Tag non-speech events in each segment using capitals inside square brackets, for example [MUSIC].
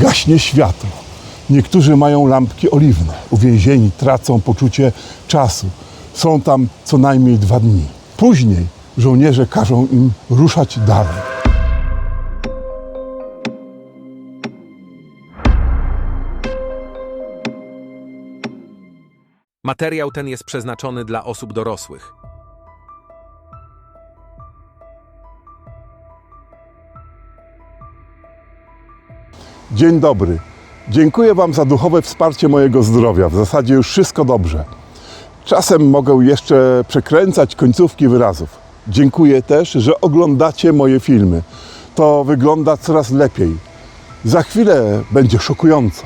Gaśnie światło. Niektórzy mają lampki oliwne. Uwięzieni tracą poczucie czasu. Są tam co najmniej dwa dni. Później żołnierze każą im ruszać dalej. Materiał ten jest przeznaczony dla osób dorosłych. Dzień dobry. Dziękuję Wam za duchowe wsparcie mojego zdrowia. W zasadzie już wszystko dobrze. Czasem mogę jeszcze przekręcać końcówki wyrazów. Dziękuję też, że oglądacie moje filmy. To wygląda coraz lepiej. Za chwilę będzie szokująco.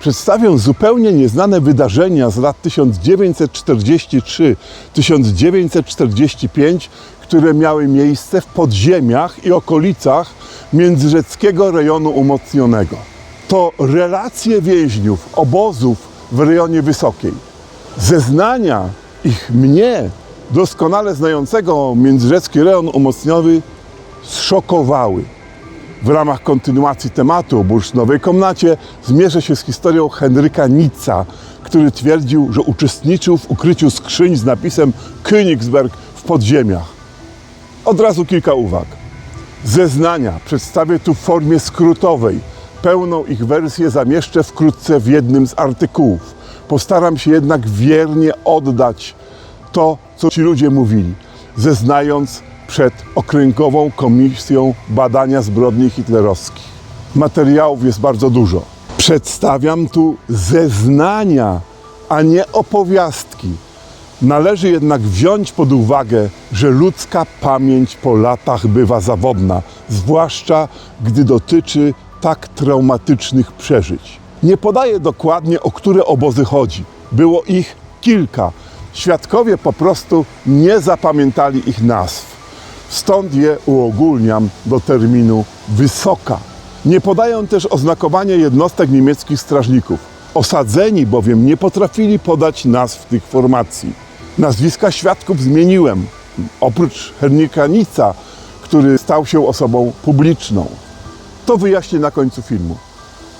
Przedstawię zupełnie nieznane wydarzenia z lat 1943-1945, które miały miejsce w podziemiach i okolicach międzyrzeckiego rejonu umocnionego. To relacje więźniów obozów w rejonie Wysokiej. Zeznania ich mnie, doskonale znającego międzyrzecki rejon umocniony, zszokowały. W ramach kontynuacji tematu o bursztynowej komnacie zmierzę się z historią Henryka Nica, który twierdził, że uczestniczył w ukryciu skrzyń z napisem Königsberg w podziemiach. Od razu kilka uwag. Zeznania przedstawię tu w formie skrótowej. Pełną ich wersję zamieszczę wkrótce w jednym z artykułów. Postaram się jednak wiernie oddać to, co ci ludzie mówili, zeznając przed Okręgową Komisją Badania Zbrodni Hitlerowskich. Materiałów jest bardzo dużo. Przedstawiam tu zeznania, a nie opowiastki. Należy jednak wziąć pod uwagę, że ludzka pamięć po latach bywa zawodna, zwłaszcza gdy dotyczy tak traumatycznych przeżyć. Nie podaję dokładnie, o które obozy chodzi. Było ich kilka. Świadkowie po prostu nie zapamiętali ich nazw. Stąd je uogólniam do terminu wysoka. Nie podają też oznakowania jednostek niemieckich strażników. Osadzeni bowiem nie potrafili podać nazw tych formacji. Nazwiska świadków zmieniłem, oprócz Henryka Nica, który stał się osobą publiczną. To wyjaśnię na końcu filmu.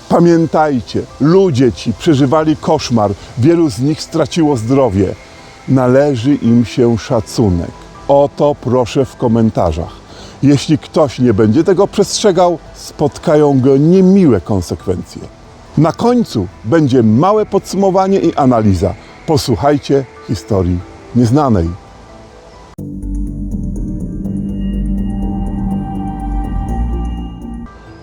Pamiętajcie, ludzie ci przeżywali koszmar, wielu z nich straciło zdrowie. Należy im się szacunek. O to proszę w komentarzach. Jeśli ktoś nie będzie tego przestrzegał, spotkają go niemiłe konsekwencje. Na końcu będzie małe podsumowanie i analiza. Posłuchajcie historii nieznanej.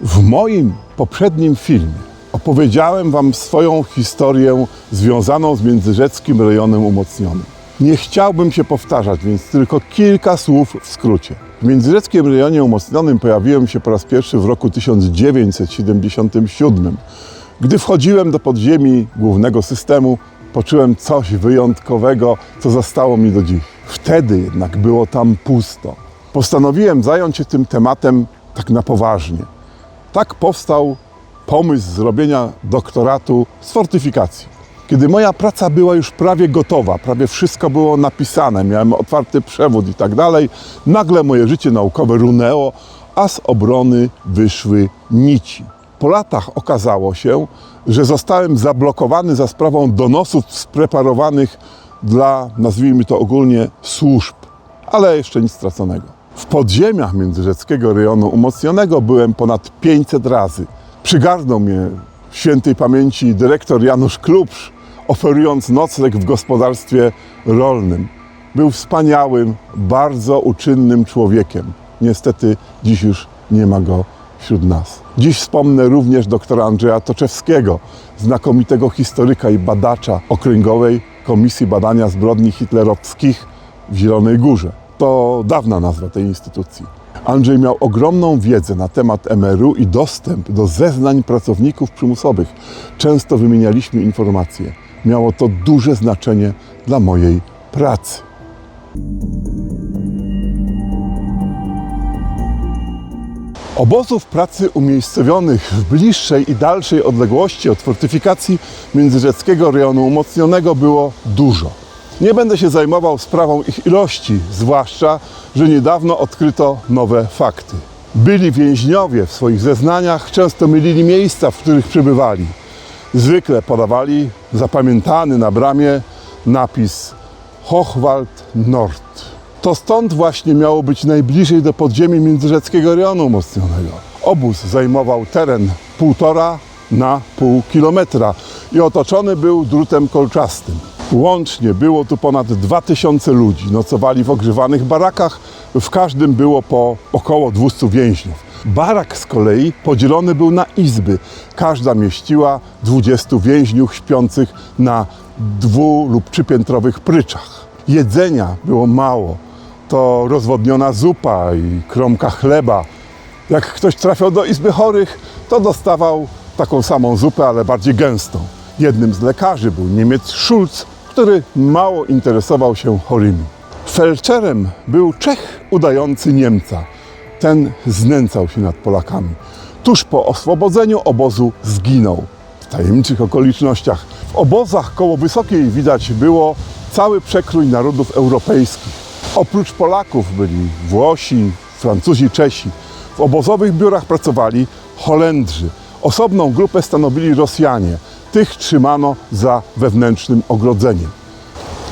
W moim poprzednim filmie opowiedziałem Wam swoją historię związaną z międzyrzeckim rejonem umocnionym. Nie chciałbym się powtarzać, więc tylko kilka słów w skrócie. W międzyrzeckim rejonie umocnionym pojawiłem się po raz pierwszy w roku 1977. Gdy wchodziłem do podziemi głównego systemu, poczułem coś wyjątkowego, co zostało mi do dziś. Wtedy jednak było tam pusto. Postanowiłem zająć się tym tematem tak na poważnie. Tak powstał pomysł zrobienia doktoratu z fortyfikacji. Kiedy moja praca była już prawie gotowa, prawie wszystko było napisane, miałem otwarty przewód i tak dalej, nagle moje życie naukowe runęło, a z obrony wyszły nici. Po latach okazało się, że zostałem zablokowany za sprawą donosów spreparowanych dla, nazwijmy to ogólnie, służb, ale jeszcze nic straconego. W podziemiach międzyrzeckiego rejonu umocnionego byłem ponad 500 razy. Przygarnął mnie świętej pamięci dyrektor Janusz Klubsz, oferując nocleg w gospodarstwie rolnym. Był wspaniałym, bardzo uczynnym człowiekiem. Niestety dziś już nie ma go wśród nas. Dziś wspomnę również doktora Andrzeja Toczewskiego, znakomitego historyka i badacza Okręgowej Komisji Badania Zbrodni Hitlerowskich w Zielonej Górze. To dawna nazwa tej instytucji. Andrzej miał ogromną wiedzę na temat MRU i dostęp do zeznań pracowników przymusowych. Często wymienialiśmy informacje. Miało to duże znaczenie dla mojej pracy. Obozów pracy umiejscowionych w bliższej i dalszej odległości od fortyfikacji międzyrzeckiego rejonu umocnionego było dużo. Nie będę się zajmował sprawą ich ilości, zwłaszcza, że niedawno odkryto nowe fakty. Byli więźniowie w swoich zeznaniach często mylili miejsca, w których przebywali. Zwykle podawali zapamiętany na bramie napis Hochwald Nord. To stąd właśnie miało być najbliżej do podziemi międzyrzeckiego rejonu umocnionego. Obóz zajmował teren półtora na pół kilometra i otoczony był drutem kolczastym. Łącznie było tu ponad 2000 ludzi. Nocowali w ogrzewanych barakach, w każdym było po około 200 więźniów. Barak z kolei podzielony był na izby. Każda mieściła 20 więźniów śpiących na dwu- lub trzypiętrowych pryczach. Jedzenia było mało. To rozwodniona zupa i kromka chleba. Jak ktoś trafiał do izby chorych, to dostawał taką samą zupę, ale bardziej gęstą. Jednym z lekarzy był Niemiec Schulz, który mało interesował się chorymi. Felczerem był Czech udający Niemca. Ten znęcał się nad Polakami. Tuż po oswobodzeniu obozu zginął w tajemniczych okolicznościach. W obozach koło Wysokiej widać było cały przekrój narodów europejskich. Oprócz Polaków byli Włosi, Francuzi, Czesi. W obozowych biurach pracowali Holendrzy. Osobną grupę stanowili Rosjanie. Tych trzymano za wewnętrznym ogrodzeniem.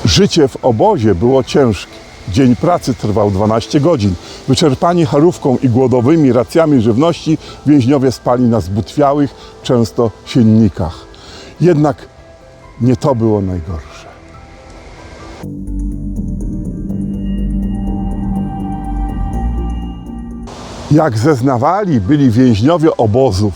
Życie w obozie było ciężkie. Dzień pracy trwał 12 godzin. Wyczerpani charówką i głodowymi racjami żywności, więźniowie spali na zbutwiałych, często siennikach. Jednak nie to było najgorsze. Jak zeznawali byli więźniowie obozów,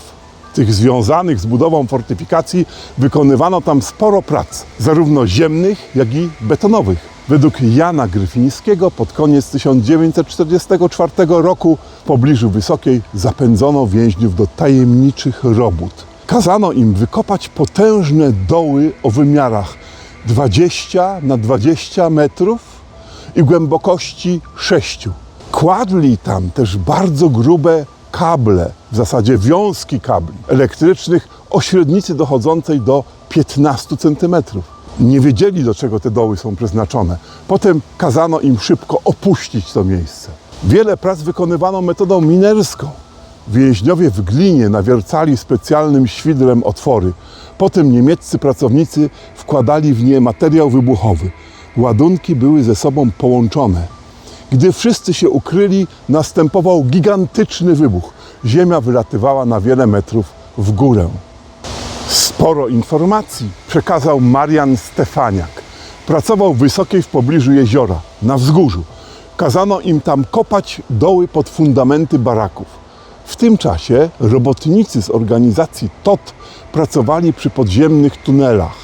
tych związanych z budową fortyfikacji, wykonywano tam sporo prac, zarówno ziemnych, jak i betonowych. Według Jana Gryfińskiego pod koniec 1944 roku w pobliżu Wysokiej zapędzono więźniów do tajemniczych robót. Kazano im wykopać potężne doły o wymiarach 20 na 20 metrów i głębokości 6. Kładli tam też bardzo grube kable, w zasadzie wiązki kabli elektrycznych o średnicy dochodzącej do 15 cm. Nie wiedzieli, do czego te doły są przeznaczone. Potem kazano im szybko opuścić to miejsce. Wiele prac wykonywano metodą minerską. Więźniowie w glinie nawiercali specjalnym świdrem otwory. Potem niemieccy pracownicy wkładali w nie materiał wybuchowy. Ładunki były ze sobą połączone. Gdy wszyscy się ukryli, następował gigantyczny wybuch. Ziemia wylatywała na wiele metrów w górę. Sporo informacji przekazał Marian Stefaniak. Pracował w Wysokiej w pobliżu jeziora, na wzgórzu. Kazano im tam kopać doły pod fundamenty baraków. W tym czasie robotnicy z organizacji TOT pracowali przy podziemnych tunelach.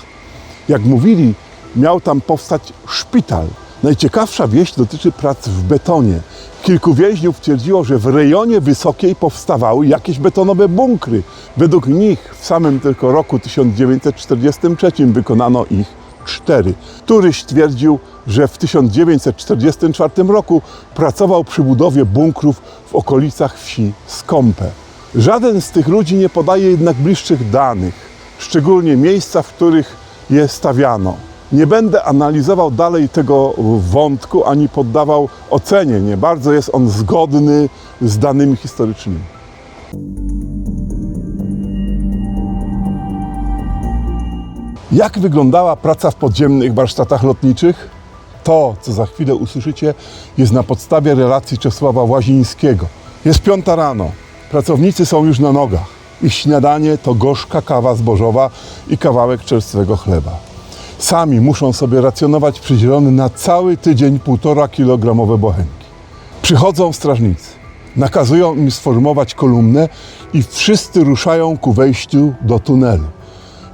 Jak mówili, miał tam powstać szpital. Najciekawsza wieść dotyczy prac w betonie. Kilku więźniów twierdziło, że w rejonie Wysokiej powstawały jakieś betonowe bunkry. Według nich w samym tylko roku 1943 wykonano ich cztery. Któryś twierdził, że w 1944 roku pracował przy budowie bunkrów w okolicach wsi Skąpe. Żaden z tych ludzi nie podaje jednak bliższych danych, szczególnie miejsca, w których je stawiano. Nie będę analizował dalej tego wątku ani poddawał ocenie. Nie bardzo jest on zgodny z danymi historycznymi. Jak wyglądała praca w podziemnych warsztatach lotniczych? To, co za chwilę usłyszycie, jest na podstawie relacji Czesława Łazińskiego. Jest piąta rano. Pracownicy są już na nogach. Ich śniadanie to gorzka kawa zbożowa i kawałek czerstwego chleba. Sami muszą sobie racjonować przydzielone na cały tydzień półtora kilogramowe bochenki. Przychodzą strażnicy, nakazują im sformować kolumnę i wszyscy ruszają ku wejściu do tunelu.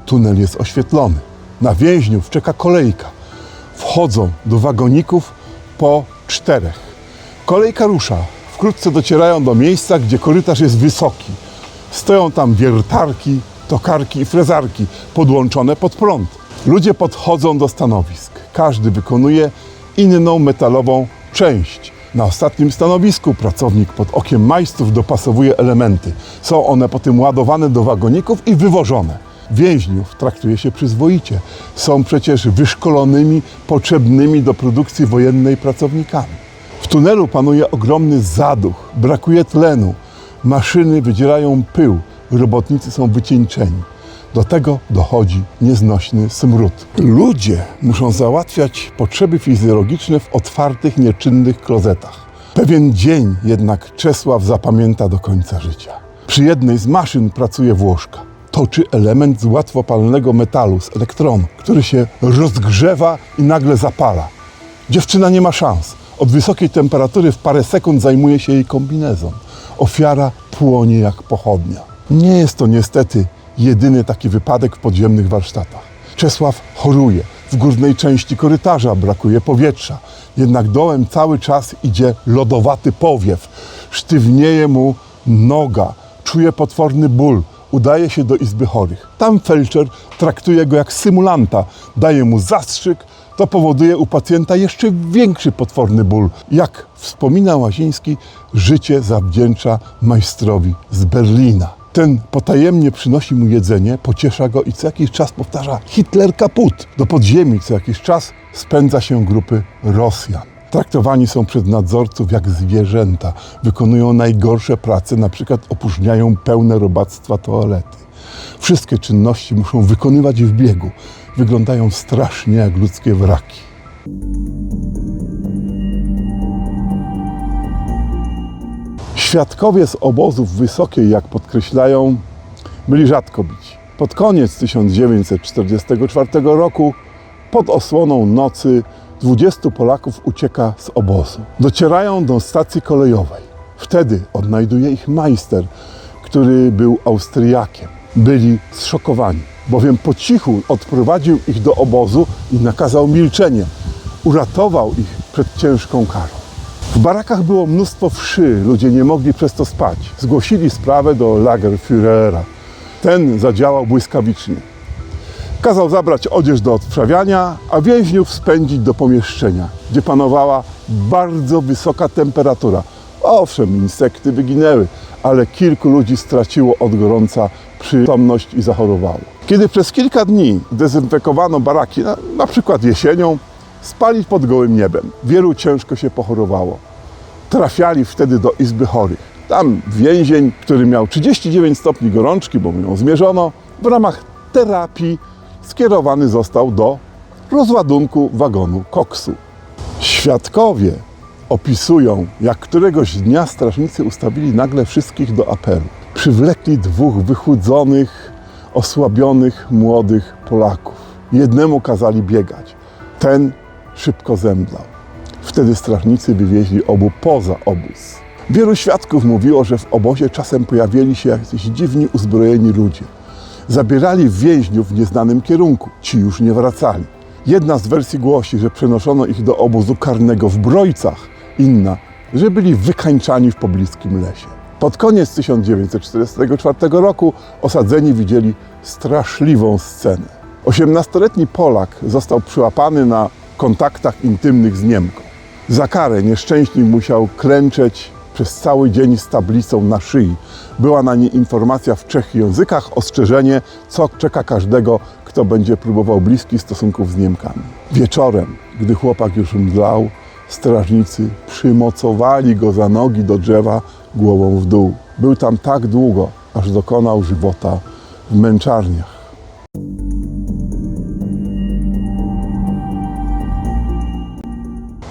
Tunel jest oświetlony. Na więźniów czeka kolejka. Wchodzą do wagoników po czterech. Kolejka rusza. Wkrótce docierają do miejsca, gdzie korytarz jest wysoki. Stoją tam wiertarki, tokarki i frezarki podłączone pod prąd. Ludzie podchodzą do stanowisk. Każdy wykonuje inną metalową część. Na ostatnim stanowisku pracownik pod okiem majstrów dopasowuje elementy. Są one potem ładowane do wagoników i wywożone. Więźniów traktuje się przyzwoicie. Są przecież wyszkolonymi, potrzebnymi do produkcji wojennej pracownikami. W tunelu panuje ogromny zaduch, brakuje tlenu, maszyny wydzielają pył, robotnicy są wycieńczeni. Do tego dochodzi nieznośny smród. Ludzie muszą załatwiać potrzeby fizjologiczne w otwartych, nieczynnych klozetach. Pewien dzień jednak Czesław zapamięta do końca życia. Przy jednej z maszyn pracuje Włoszka. Toczy element z łatwopalnego metalu, z elektronu, który się rozgrzewa i nagle zapala. Dziewczyna nie ma szans. Od wysokiej temperatury w parę sekund zajmuje się jej kombinezon. Ofiara płonie jak pochodnia. Nie jest to niestety jedyny taki wypadek w podziemnych warsztatach. Czesław choruje. W górnej części korytarza brakuje powietrza. Jednak dołem cały czas idzie lodowaty powiew. Sztywnieje mu noga. Czuje potworny ból. Udaje się do izby chorych. Tam felczer traktuje go jak symulanta. Daje mu zastrzyk, to powoduje u pacjenta jeszcze większy potworny ból. Jak wspomina Łaziński, życie zawdzięcza majstrowi z Berlina. Ten potajemnie przynosi mu jedzenie, pociesza go i co jakiś czas powtarza Hitler kaput. Do podziemi co jakiś czas spędza się grupy Rosjan. Traktowani są przez nadzorców jak zwierzęta. Wykonują najgorsze prace, na przykład opróżniają pełne robactwa toalety. Wszystkie czynności muszą wykonywać w biegu. Wyglądają strasznie jak ludzkie wraki. Świadkowie z obozów Wysokiej, jak podkreślają, byli rzadko bici. Pod koniec 1944 roku, pod osłoną nocy, 20 Polaków ucieka z obozu. Docierają do stacji kolejowej. Wtedy odnajduje ich majster, który był Austriakiem. Byli zszokowani, bowiem po cichu odprowadził ich do obozu i nakazał milczenie. Uratował ich przed ciężką karą. W barakach było mnóstwo wszy, ludzie nie mogli przez to spać. Zgłosili sprawę do Lagerführera. Ten zadziałał błyskawicznie. Kazał zabrać odzież do odprawiania, a więźniów spędzić do pomieszczenia, gdzie panowała bardzo wysoka temperatura. Owszem, insekty wyginęły, ale kilku ludzi straciło od gorąca przytomność i zachorowało. Kiedy przez kilka dni dezynfekowano baraki, na, na przykład jesienią, spali pod gołym niebem. Wielu ciężko się pochorowało. Trafiali wtedy do izby chorych. Tam więzień, który miał 39 stopni gorączki, bo mu ją zmierzono, w ramach terapii skierowany został do rozładunku wagonu koksu. Świadkowie opisują, jak któregoś dnia strażnicy ustawili nagle wszystkich do apelu. Przywlekli dwóch wychudzonych, osłabionych, młodych Polaków. Jednemu kazali biegać. Ten szybko zemdlał. Wtedy strażnicy wywieźli obu poza obóz. Wielu świadków mówiło, że w obozie czasem pojawili się jacyś dziwni uzbrojeni ludzie. Zabierali więźniów w nieznanym kierunku. Ci już nie wracali. Jedna z wersji głosi, że przenoszono ich do obozu karnego w Brojcach. Inna, że byli wykańczani w pobliskim lesie. Pod koniec 1944 roku osadzeni widzieli straszliwą scenę. 18-letni Polak został przyłapany na kontaktach intymnych z Niemką. Za karę nieszczęśnik musiał klęczeć przez cały dzień z tablicą na szyi. Była na niej informacja w trzech językach, ostrzeżenie, co czeka każdego, kto będzie próbował bliskich stosunków z Niemkami. Wieczorem, gdy chłopak już mdlał, strażnicy przymocowali go za nogi do drzewa głową w dół. Był tam tak długo, aż dokonał żywota w męczarniach.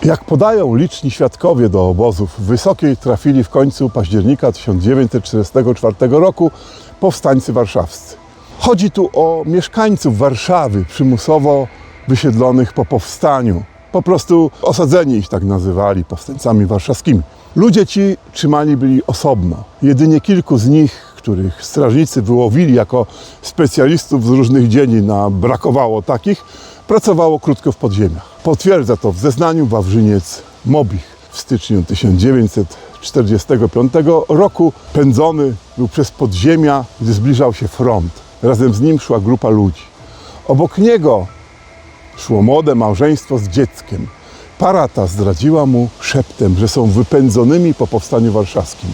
Jak podają liczni świadkowie do obozów Wysokiej, trafili w końcu października 1944 roku powstańcy warszawscy. Chodzi tu o mieszkańców Warszawy przymusowo wysiedlonych po powstaniu. Po prostu osadzeni ich tak nazywali, powstańcami warszawskimi. Ludzie ci trzymani byli osobno. Jedynie kilku z nich, których strażnicy wyłowili jako specjalistów z różnych dziedzin, a brakowało takich, pracowało krótko w podziemiach. Potwierdza to w zeznaniu Wawrzyniec Mobich. W styczniu 1945 roku pędzony był przez podziemia, gdy zbliżał się front. Razem z nim szła grupa ludzi. Obok niego szło młode małżeństwo z dzieckiem. Para ta zdradziła mu szeptem, że są wypędzonymi po powstaniu warszawskim.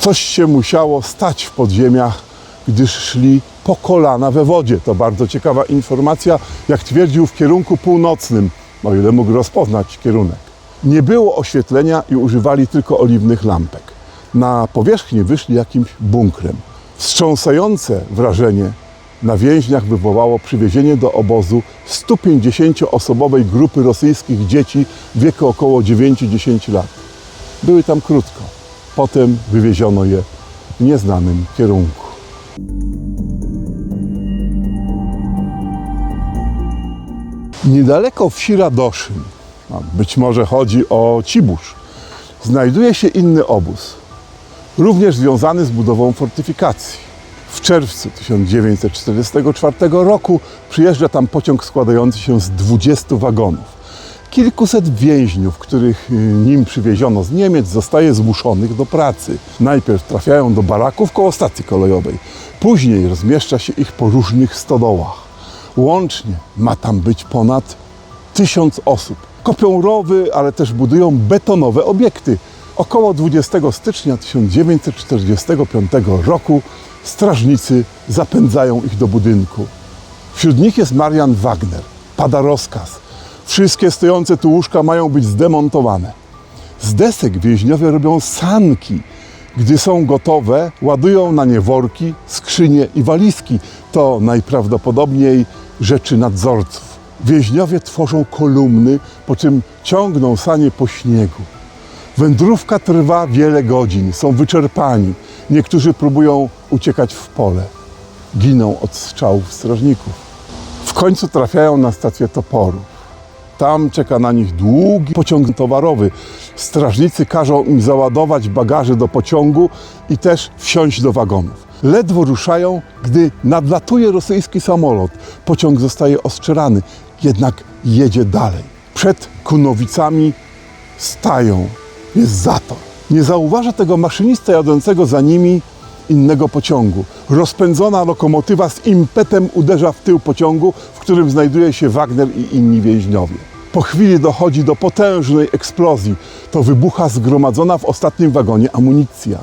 Coś się musiało stać w podziemiach, gdyż szli po kolana we wodzie. To bardzo ciekawa informacja, jak twierdził w kierunku północnym, o ile mógł rozpoznać kierunek. Nie było oświetlenia i używali tylko oliwnych lampek. Na powierzchnię wyszli jakimś bunkrem. Wstrząsające wrażenie na więźniach wywołało przywiezienie do obozu 150-osobowej grupy rosyjskich dzieci wieku około 9-10 lat. Były tam krótko. Potem wywieziono je w nieznanym kierunku. Niedaleko wsi Radoszyn, być może chodzi o Cibórz, znajduje się inny obóz, również związany z budową fortyfikacji. W czerwcu 1944 roku przyjeżdża tam pociąg składający się z 20 wagonów. Kilkuset więźniów, których y, nim przywieziono z Niemiec, zostaje zmuszonych do pracy. Najpierw trafiają do baraków koło stacji kolejowej, później rozmieszcza się ich po różnych stodołach. Łącznie ma tam być ponad tysiąc osób. Kopią rowy, ale też budują betonowe obiekty. Około 20 stycznia 1945 roku strażnicy zapędzają ich do budynku. Wśród nich jest Marian Wagner. Pada rozkaz. Wszystkie stojące tu łóżka mają być zdemontowane. Z desek więźniowie robią sanki. Gdy są gotowe, ładują na nie worki, skrzynie i walizki. To najprawdopodobniej rzeczy nadzorców. Więźniowie tworzą kolumny, po czym ciągną sanie po śniegu. Wędrówka trwa wiele godzin, są wyczerpani. Niektórzy próbują uciekać w pole. Giną od strzałów strażników. W końcu trafiają na stację Toporów. Tam czeka na nich długi pociąg towarowy. Strażnicy każą im załadować bagaże do pociągu i też wsiąść do wagonów. Ledwo ruszają, gdy nadlatuje rosyjski samolot. Pociąg zostaje ostrzelany, jednak jedzie dalej. Przed Kunowicami stają. Jest zator. Nie zauważa tego maszynista jadącego za nimi innego pociągu. Rozpędzona lokomotywa z impetem uderza w tył pociągu, w którym znajduje się Wagner i inni więźniowie. Po chwili dochodzi do potężnej eksplozji. To wybucha zgromadzona w ostatnim wagonie amunicja.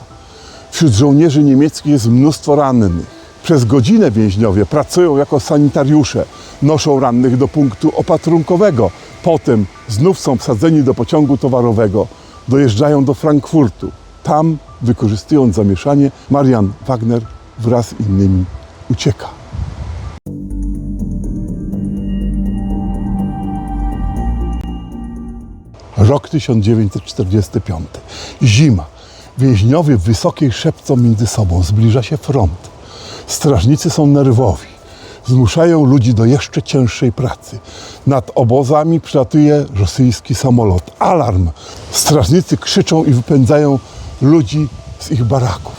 Wśród żołnierzy niemieckich jest mnóstwo rannych. Przez godzinę więźniowie pracują jako sanitariusze, noszą rannych do punktu opatrunkowego. Potem znów są wsadzeni do pociągu towarowego, dojeżdżają do Frankfurtu. Tam, wykorzystując zamieszanie, Marian Wagner wraz z innymi ucieka. Rok 1945. Zima. Więźniowie w wysokiej szepcą między sobą. Zbliża się front. Strażnicy są nerwowi. Zmuszają ludzi do jeszcze cięższej pracy. Nad obozami przelatuje rosyjski samolot. Alarm! Strażnicy krzyczą i wypędzają ludzi z ich baraków.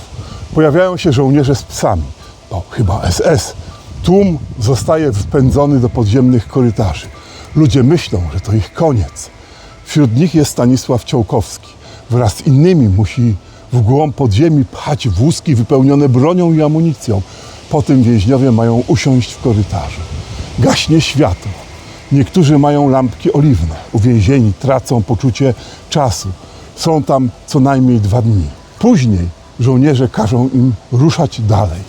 Pojawiają się żołnierze z psami. To chyba SS. Tłum zostaje wypędzony do podziemnych korytarzy. Ludzie myślą, że to ich koniec. Wśród nich jest Stanisław Ciołkowski. Wraz z innymi musi w głąb podziemi pchać wózki wypełnione bronią i amunicją. Potem więźniowie mają usiąść w korytarzu. Gaśnie światło. Niektórzy mają lampki oliwne. Uwięzieni tracą poczucie czasu. Są tam co najmniej dwa dni. Później żołnierze każą im ruszać dalej.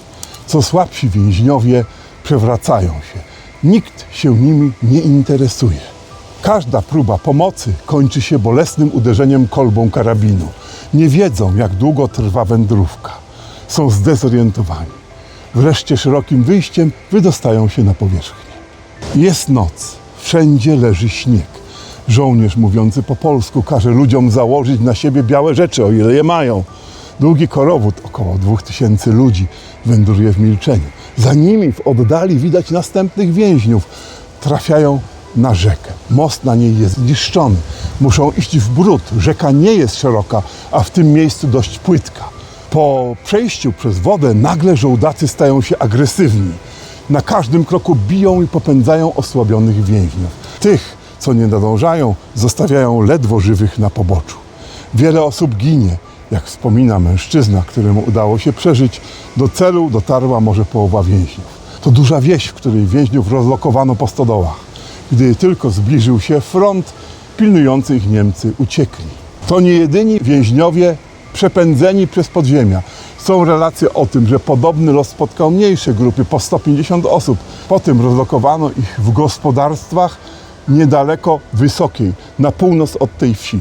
Co słabsi więźniowie przewracają się. Nikt się nimi nie interesuje. Każda próba pomocy kończy się bolesnym uderzeniem kolbą karabinu. Nie wiedzą, jak długo trwa wędrówka. Są zdezorientowani. Wreszcie szerokim wyjściem wydostają się na powierzchnię. Jest noc. Wszędzie leży śnieg. Żołnierz mówiący po polsku każe ludziom założyć na siebie białe rzeczy, o ile je mają. Długi korowód, około 2000 ludzi, wędruje w milczeniu. Za nimi w oddali widać następnych więźniów. Trafiają na rzekę. Most na niej jest zniszczony. Muszą iść w brud. Rzeka nie jest szeroka, a w tym miejscu dość płytka. Po przejściu przez wodę nagle żołdacy stają się agresywni. Na każdym kroku biją i popędzają osłabionych więźniów. Tych, co nie nadążają, zostawiają ledwo żywych na poboczu. Wiele osób ginie. Jak wspomina mężczyzna, któremu udało się przeżyć, do celu dotarła może połowa więźniów. To duża wieś, w której więźniów rozlokowano po stodołach. Gdy tylko zbliżył się front, pilnujący ich Niemcy uciekli. To nie jedyni więźniowie przepędzeni przez podziemia. Są relacje o tym, że podobny los spotkał mniejsze grupy po 150 osób. Potem rozlokowano ich w gospodarstwach niedaleko Wysokiej, na północ od tej wsi.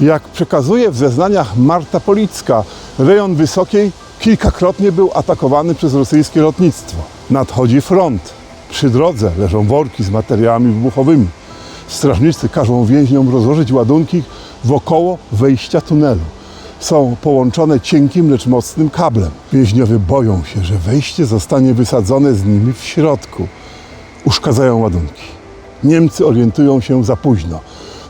Jak przekazuje w zeznaniach Marta Policka, rejon Wysokiej kilkakrotnie był atakowany przez rosyjskie lotnictwo. Nadchodzi front. Przy drodze leżą worki z materiałami wybuchowymi. Strażnicy każą więźniom rozłożyć ładunki wokoło wejścia tunelu. Są połączone cienkim, lecz mocnym kablem. Więźniowie boją się, że wejście zostanie wysadzone z nimi w środku. Uszkadzają ładunki. Niemcy orientują się za późno.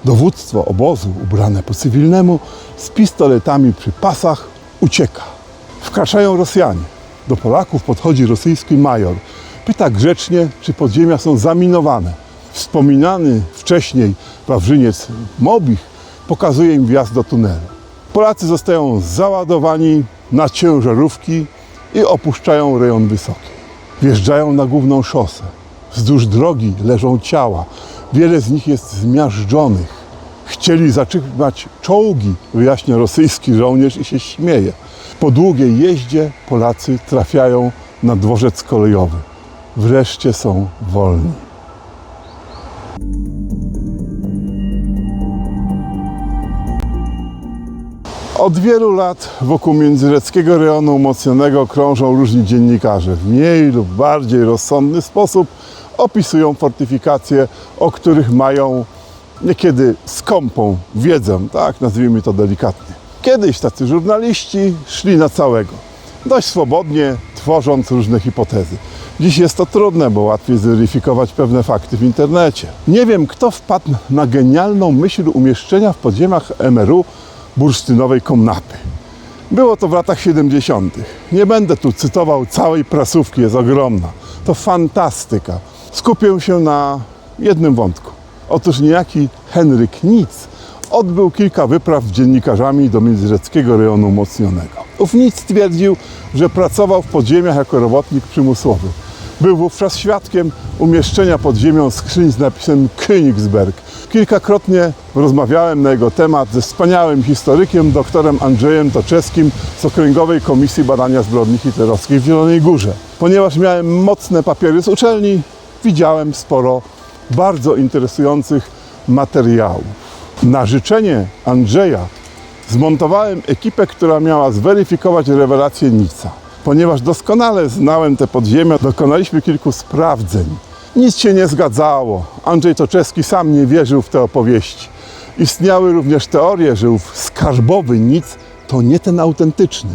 Dowództwo obozu, ubrane po cywilnemu, z pistoletami przy pasach, ucieka. Wkraczają Rosjanie. Do Polaków podchodzi rosyjski major. Pyta grzecznie, czy podziemia są zaminowane. Wspominany wcześniej Wawrzyniec Mobich pokazuje im wjazd do tunelu. Polacy zostają załadowani na ciężarówki i opuszczają rejon wysoki. Wjeżdżają na główną szosę. Wzdłuż drogi leżą ciała. Wiele z nich jest zmiażdżonych. Chcieli zatrzymać czołgi, wyjaśnia rosyjski żołnierz i się śmieje. Po długiej jeździe Polacy trafiają na dworzec kolejowy. Wreszcie są wolni. Od wielu lat wokół międzyrzeckiego rejonu umocnionego krążą różni dziennikarze. W mniej lub bardziej rozsądny sposób opisują fortyfikacje, o których mają niekiedy skąpą wiedzę, tak nazwijmy to delikatnie. Kiedyś tacy żurnaliści szli na całego, dość swobodnie, tworząc różne hipotezy. Dziś jest to trudne, bo łatwiej zweryfikować pewne fakty w internecie. Nie wiem, kto wpadł na genialną myśl umieszczenia w podziemiach MRU bursztynowej komnaty. Było to w latach 70. Nie będę tu cytował całej prasówki, jest ogromna. To fantastyka. Skupię się na jednym wątku. Otóż niejaki Henryk Nic odbył kilka wypraw z dziennikarzami do międzyrzeckiego rejonu umocnionego. Ów Nic twierdził, że pracował w podziemiach jako robotnik przymusowy. Był wówczas świadkiem umieszczenia pod ziemią skrzyń z napisem Königsberg. Kilkakrotnie rozmawiałem na jego temat ze wspaniałym historykiem, doktorem Andrzejem Toczewskim z Okręgowej Komisji Badania Zbrodni Hitlerowskiej w Zielonej Górze. Ponieważ miałem mocne papiery z uczelni, widziałem sporo bardzo interesujących materiałów. Na życzenie Andrzeja zmontowałem ekipę, która miała zweryfikować rewelację Nica. Ponieważ doskonale znałem te podziemia, dokonaliśmy kilku sprawdzeń. Nic się nie zgadzało. Andrzej Toczewski sam nie wierzył w te opowieści. Istniały również teorie, że ów skarbowy nic to nie ten autentyczny,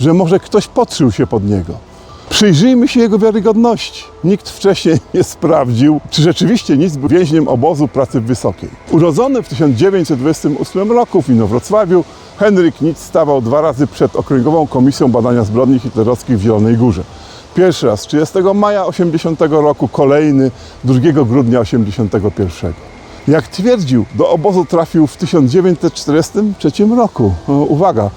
że może ktoś podszył się pod niego. Przyjrzyjmy się jego wiarygodności. Nikt wcześniej [LAUGHS] nie sprawdził, czy rzeczywiście nic był więźniem obozu pracy Wysokiej. Urodzony w 1928 roku w Inowrocławiu, Henryk Nic stawał dwa razy przed Okręgową Komisją Badania Zbrodni Hitlerowskich w Zielonej Górze. Pierwszy raz 30 maja 80 roku, kolejny 2 grudnia 81. Jak twierdził, do obozu trafił w 1943 roku. Uwaga,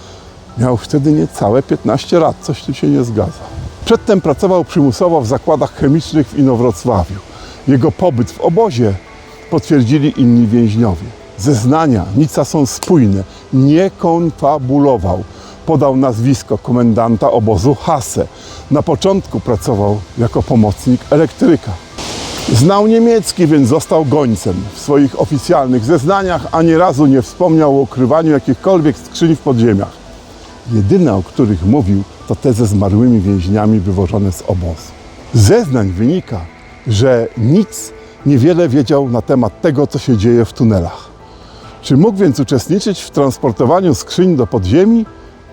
miał wtedy niecałe 15 lat, coś tu się nie zgadza. Przedtem pracował przymusowo w zakładach chemicznych w Inowrocławiu. Jego pobyt w obozie potwierdzili inni więźniowie. Zeznania Nica są spójne. Nie konfabulował. Podał nazwisko komendanta obozu Hase. Na początku pracował jako pomocnik elektryka. Znał niemiecki, więc został gońcem. W swoich oficjalnych zeznaniach ani razu nie wspomniał o ukrywaniu jakichkolwiek skrzyń w podziemiach. Jedyne, o których mówił, to te ze zmarłymi więźniami wywożone z obozu. Zeznań wynika, że nic niewiele wiedział na temat tego, co się dzieje w tunelach. Czy mógł więc uczestniczyć w transportowaniu skrzyń do podziemi?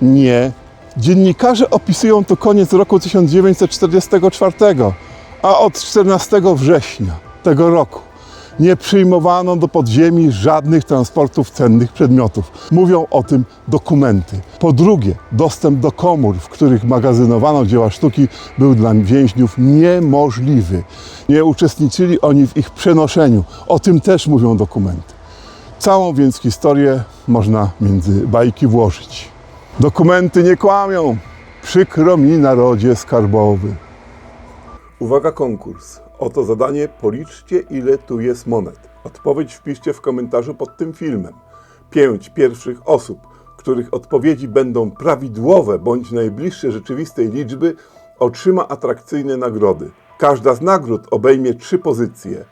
Nie. Dziennikarze opisują to koniec roku 1944, a od 14 września tego roku nie przyjmowano do podziemi żadnych transportów cennych przedmiotów. Mówią o tym dokumenty. Po drugie, dostęp do komór, w których magazynowano dzieła sztuki, był dla więźniów niemożliwy. Nie uczestniczyli oni w ich przenoszeniu. O tym też mówią dokumenty. Całą więc historię można między bajki włożyć. Dokumenty nie kłamią. Przykro mi narodzie skarbowy. Uwaga konkurs. Oto zadanie. Policzcie ile tu jest monet. Odpowiedź wpiszcie w komentarzu pod tym filmem. Pięć pierwszych osób, których odpowiedzi będą prawidłowe bądź najbliższe rzeczywistej liczby, otrzyma atrakcyjne nagrody. Każda z nagród obejmie trzy pozycje.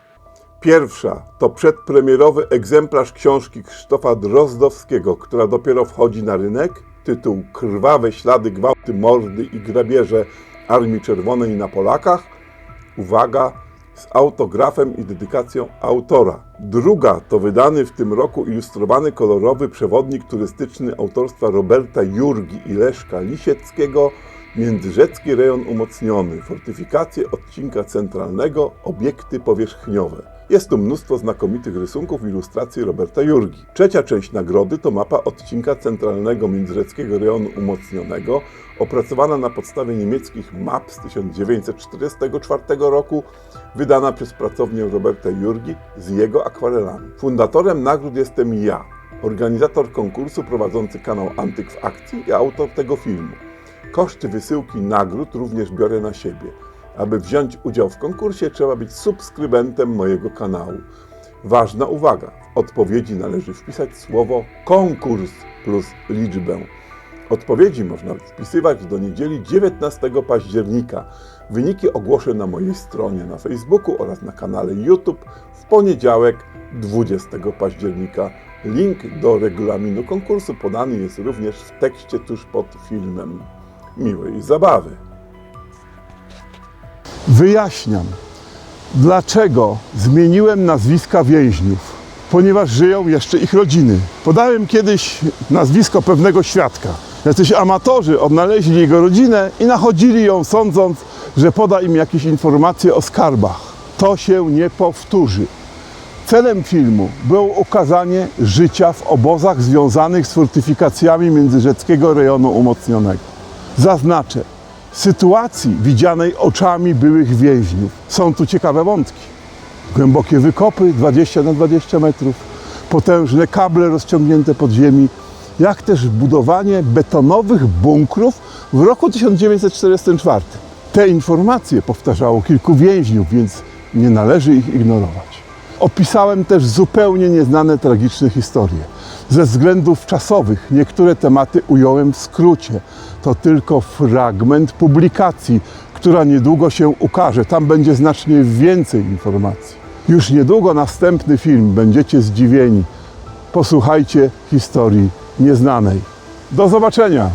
Pierwsza to przedpremierowy egzemplarz książki Krzysztofa Drozdowskiego, która dopiero wchodzi na rynek. Tytuł Krwawe ślady gwałty, mordy i grabieże Armii Czerwonej na Polakach. Uwaga, z autografem i dedykacją autora. Druga to wydany w tym roku ilustrowany kolorowy przewodnik turystyczny autorstwa Roberta Jurgi i Leszka Lisieckiego Międzyrzecki rejon umocniony, fortyfikacje odcinka centralnego, obiekty powierzchniowe. Jest tu mnóstwo znakomitych rysunków ilustracji Roberta Jurgi. Trzecia część nagrody to mapa odcinka centralnego Międzyrzeckiego rejonu umocnionego, opracowana na podstawie niemieckich map z 1944 roku, wydana przez pracownię Roberta Jurgi z jego akwarelami. Fundatorem nagród jestem ja, organizator konkursu prowadzący kanał Antyk w Akcji i autor tego filmu. Koszty wysyłki nagród również biorę na siebie. Aby wziąć udział w konkursie, trzeba być subskrybentem mojego kanału. Ważna uwaga: w odpowiedzi należy wpisać słowo konkurs plus liczbę. Odpowiedzi można wpisywać do niedzieli 19 października. Wyniki ogłoszę na mojej stronie na Facebooku oraz na kanale YouTube w poniedziałek 20 października. Link do regulaminu konkursu podany jest również w tekście tuż pod filmem. Miłej zabawy. Wyjaśniam, dlaczego zmieniłem nazwiska więźniów. Ponieważ żyją jeszcze ich rodziny. Podałem kiedyś nazwisko pewnego świadka. Jacyś amatorzy odnaleźli jego rodzinę i nachodzili ją, sądząc, że poda im jakieś informacje o skarbach. To się nie powtórzy. Celem filmu było ukazanie życia w obozach związanych z fortyfikacjami Międzyrzeckiego rejonu umocnionego. Zaznaczę, sytuacji widzianej oczami byłych więźniów. Są tu ciekawe wątki. Głębokie wykopy 20 na 20 metrów, potężne kable rozciągnięte pod ziemi, jak też budowanie betonowych bunkrów w roku 1944. Te informacje powtarzało kilku więźniów, więc nie należy ich ignorować. Opisałem też zupełnie nieznane tragiczne historie. Ze względów czasowych niektóre tematy ująłem w skrócie. To tylko fragment publikacji, która niedługo się ukaże. Tam będzie znacznie więcej informacji. Już niedługo następny film, będziecie zdziwieni. Posłuchajcie historii nieznanej. Do zobaczenia!